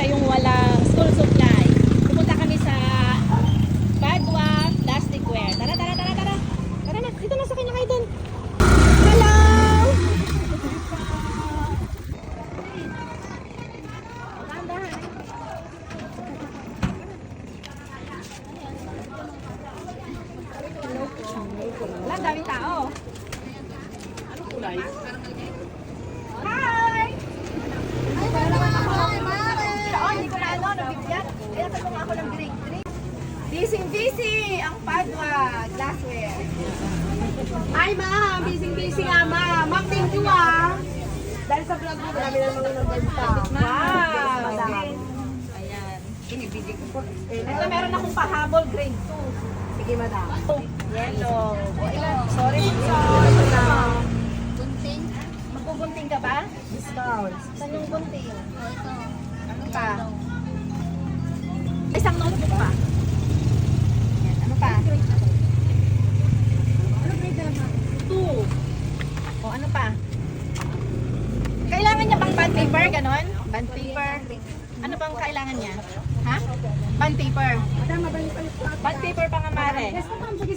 siya yung walang school supply. Pupunta kami sa Badwa Plasticware. Tara, tara, tara, tara. Tara na, dito na sakay na kayo dun. Hello! Wala, daming tao. Hi! Oo, hindi ko na ano, nabigyan. Kaya sabi ko ako ng drink. drink. Busy busy ang Padua glassware. Ay, ma'am. Busy-busy nga, ma'am. Ma'am, thank you, ah. Dahil sa vlog mo, marami na mga nagbenta. Wow! Ayan. Binibili ko po. Ito meron akong pahabol grade Sige, madam. 2. Yellow. O, ilan? Sorry, So, ito na. Gunting? Magbugunting ka ba? Discount. Saan yung gunting? O ito. Ano pa? Isang notebook pa. Yan. Ano pa? Two. O ano pa? Kailangan niya bang bond paper? Ganon? Bond paper? Ano bang kailangan niya? Ha? Bond paper. Pa Bond paper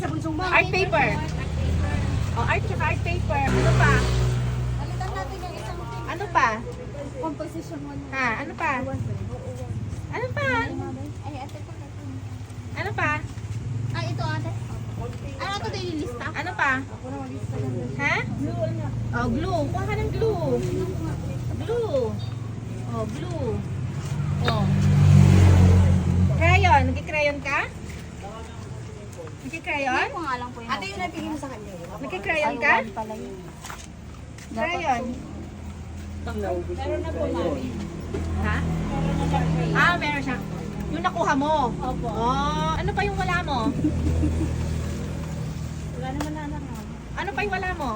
sa bunsong ma'am. Art paper. O art tsaka art paper. Ano pa? Palitan natin yung isang Ano pa? composition mo. Ha? Ano pa? Ano pa? Pa. Ano pa? Ay, ito ate. Ano ito din yung lista? Ano pa? Ha? Oh, glue. Kuha ka ng glue. Glue. Oh, glue. Oh. Crayon. Nagki-crayon ka? Nagki-crayon? Ko nga lang po yun. Ate, yun ang tingin mo sa kanya. Nagki-crayon ka? pala yun. Crayon. Meron na po mami. Ha? Ah, meron siya. Yung nakuha mo? Opo. Oh, ano pa yung wala mo? Wala naman na lang. Ano pa yung wala mo?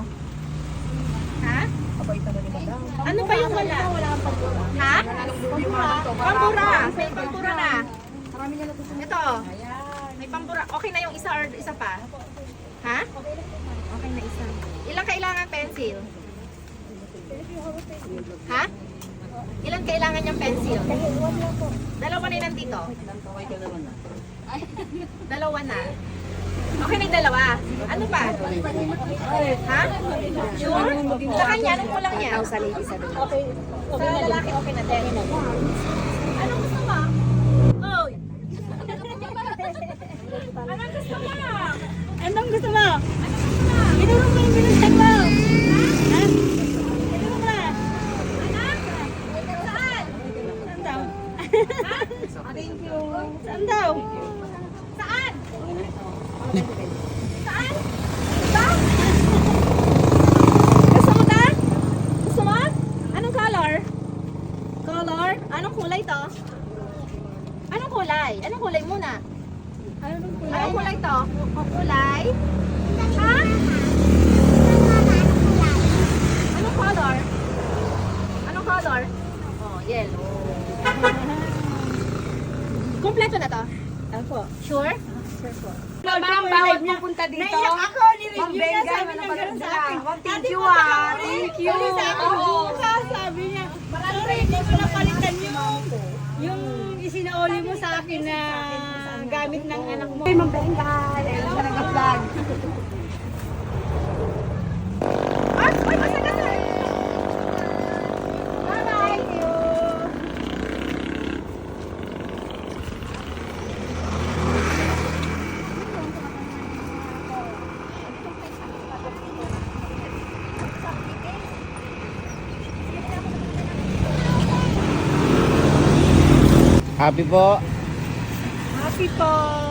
Ha? Abay, ito na ni madam. Ano pa yung wala? Wala kang pagkura. Ha? Pagkura. Pambura. May pambura na. Marami niya. Ito. May pambura. Okay na yung isa or isa pa? Ha? Okay na isa. Ilang kailangan pencil? Ha? Ilang kailangan niyang pencil? Dalawa na yun nandito. Dalawa na. Okay na yung dalawa. Ano pa? Ha? Sure? Sa kanya, anong kulang niya? Sa lady sa. Okay. Sa lalaki, okay na din. Anong gusto mo? Oh. Anong gusto mo? Anong gusto mo? Yung binuntan mo. Ha? Ginulong mo na. Anak? Saan? Saan daw? Thank you. Saan daw? Saan? Saan? Ito? Gusto mo ta? Gusto mo? Anong color? Color? Anong kulay to? Anong kulay? Anong kulay muna? Anong kulay to? O kulay? Ha? Anong color? Anong color? Oh, yellow. Kompleto na to? Ako. Sure? Ma'am, bawat pupunta dito. Naiyak ako, nireview Ma'am niya, Benga, sabi niya sa akin. Ma'am, thank you ah. Thank you. Oo, sabi niya. Sorry, hindi ko napalitan yung, yung isinauli mo sa akin na gamit ng anak mo. Ma'am Benga. Hello sa nag-vlog. Ah, uy, masagat na. Bye-bye. Happy po. Happy po.